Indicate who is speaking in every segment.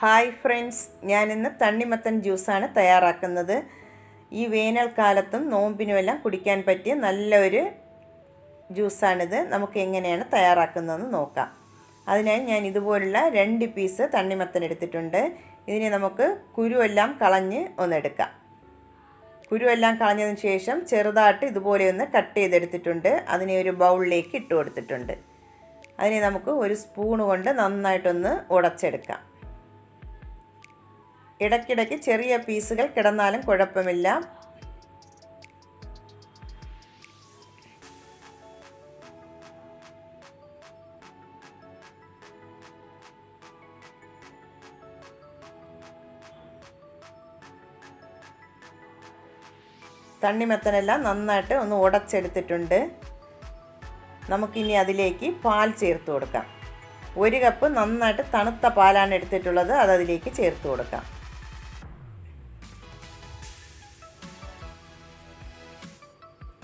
Speaker 1: Hi friends ഞാനിന്ന് തണ്ണിമത്തൻ ജ്യൂസാണ് തയ്യാറാക്കുന്നത്. ഈ വേനൽക്കാലത്തും നോമ്പിനും എല്ലാം കുടിക്കാൻ പറ്റിയ നല്ലൊരു ജ്യൂസാണിത്. നമുക്ക് എങ്ങനെയാണ് തയ്യാറാക്കുന്നതെന്ന് നോക്കാം. അതിനായി ഞാൻ ഇതുപോലുള്ള രണ്ട് പീസ് തണ്ണിമത്തൻ എടുത്തിട്ടുണ്ട്. ഇതിനെ നമുക്ക് കുരുവെല്ലാം കളഞ്ഞ് ഒന്നെടുക്കാം. കുരുവെല്ലാം കളഞ്ഞതിന് ശേഷം ചെറുതായിട്ട് ഇതുപോലെ ഒന്ന് കട്ട് ചെയ്തെടുത്തിട്ടുണ്ട്. അതിനെ ഒരു ബൗളിലേക്ക് ഇട്ട് കൊടുത്തിട്ടുണ്ട്. അതിനെ നമുക്ക് ഒരു സ്പൂൺ കൊണ്ട് നന്നായിട്ടൊന്ന് ഉടച്ചെടുക്കാം. ഇടയ്ക്കിടയ്ക്ക് ചെറിയ പീസുകൾ കിടന്നാലും കുഴപ്പമില്ല. തണ്ണിമത്തനെല്ലാം നന്നായിട്ട് ഒന്ന് ഉടച്ചെടുത്തിട്ടുണ്ട്. നമുക്കിനി അതിലേക്ക് പാൽ ചേർത്ത് കൊടുക്കാം. ഒരു കപ്പ് നന്നായിട്ട് തണുത്ത പാലാണ് എടുത്തിട്ടുള്ളത് അത് അതിലേക്ക് ചേർത്ത് കൊടുക്കാം.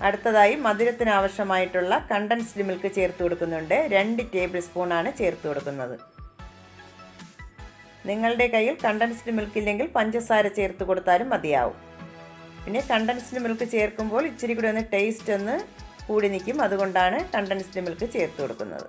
Speaker 1: അടുത്തതായി മധുരത്തിന് ആവശ്യമായിട്ടുള്ള കണ്ടൻസ്ഡ് മിൽക്ക് ചേർത്ത് കൊടുക്കുന്നുണ്ട്. രണ്ട് ടേബിൾ സ്പൂണാണ് ചേർത്ത് കൊടുക്കുന്നത്. നിങ്ങളുടെ കയ്യിൽ കണ്ടൻസ്ഡ് മിൽക്ക് ഇല്ലെങ്കിൽ പഞ്ചസാര ചേർത്ത് കൊടുത്താലും മതിയാവും. പിന്നെ കണ്ടൻസ്ഡ് മിൽക്ക് ചേർക്കുമ്പോൾ ഇച്ചിരി കൂടി ഒന്ന് ടേസ്റ്റ് ഒന്ന് കൂടി നിൽക്കും. അതുകൊണ്ടാണ് കണ്ടൻസ്ഡ് മിൽക്ക് ചേർത്ത് കൊടുക്കുന്നത്.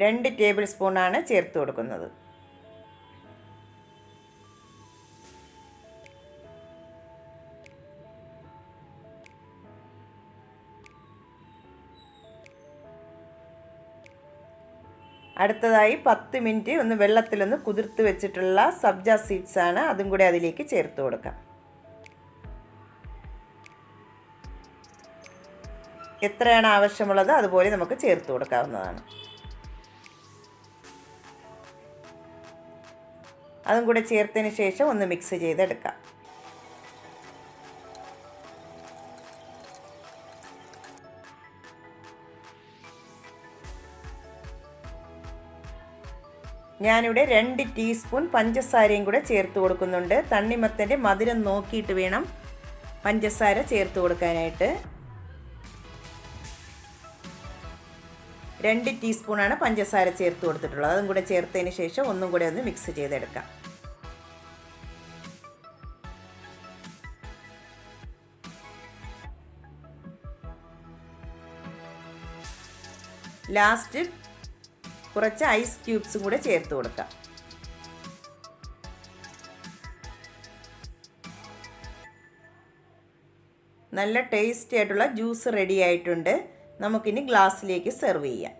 Speaker 1: രണ്ട് ടേബിൾ സ്പൂണാണ് ചേർത്ത് കൊടുക്കുന്നത്. അടുത്തതായി പത്ത് മിനിറ്റ് ഒന്ന് വെള്ളത്തിലൊന്ന് കുതിർത്ത് വെച്ചിട്ടുള്ള സബ്ജ സീഡ്സ് ആണ് അതും കൂടി അതിലേക്ക് ചേർത്ത് കൊടുക്കാം. എത്രയാണ് ആവശ്യമുള്ളത് അതുപോലെ നമുക്ക് ചേർത്ത് കൊടുക്കാവുന്നതാണ്. അതും കൂടെ ചേർത്തതിന് ശേഷം ഒന്ന് മിക്സ് ചെയ്തെടുക്കാം. ഞാനിവിടെ രണ്ട് ടീസ്പൂൺ പഞ്ചസാരയും കൂടെ ചേർത്ത് കൊടുക്കുന്നുണ്ട്. തണ്ണിമത്തന്റെ മധുരം നോക്കിയിട്ട് വേണം പഞ്ചസാര ചേർത്ത് കൊടുക്കാനായിട്ട്. രണ്ട് ടീസ്പൂണാണ് പഞ്ചസാര ചേർത്ത് കൊടുത്തിട്ടുള്ളത്. അതും കൂടെ ചേർത്തതിന് ശേഷം ഒന്നും കൂടെ ഒന്ന് മിക്സ് ചെയ്തെടുക്കാം. ലാസ്റ്റ് കുറച്ച് ഐസ് ക്യൂബ്സും കൂടെ ചേർത്ത് കൊടുക്കാം. നല്ല ടേസ്റ്റി ആയിട്ടുള്ള ജ്യൂസ് റെഡി ആയിട്ടുണ്ട്. നമുക്കിനി ഗ്ലാസ്സിലേക്ക് സെർവ് ചെയ്യാം.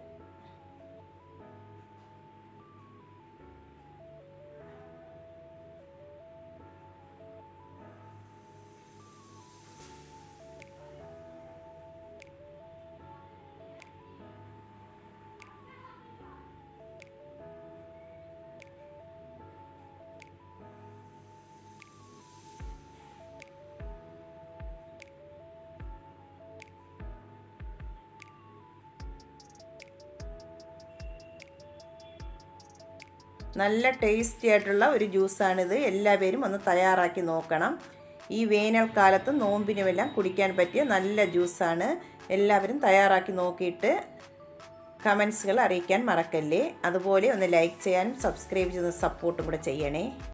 Speaker 1: നല്ല ടേസ്റ്റി ആയിട്ടുള്ള ഒരു ജ്യൂസാണിത്. എല്ലാവരും ഒന്ന് തയ്യാറാക്കി നോക്കണം. ഈ വേനൽക്കാലത്ത് നോമ്പിനുമെല്ലാം കുടിക്കാൻ പറ്റിയ നല്ല ജ്യൂസാണ്. എല്ലാവരും തയ്യാറാക്കി നോക്കിയിട്ട് കമൻസുകൾ അറിയിക്കാൻ മറക്കല്ലേ. അതുപോലെ ഒന്ന് ലൈക്ക് ചെയ്യാനും സബ്സ്ക്രൈബ് ചെയ്ത് സപ്പോർട്ടും കൂടെ ചെയ്യണേ.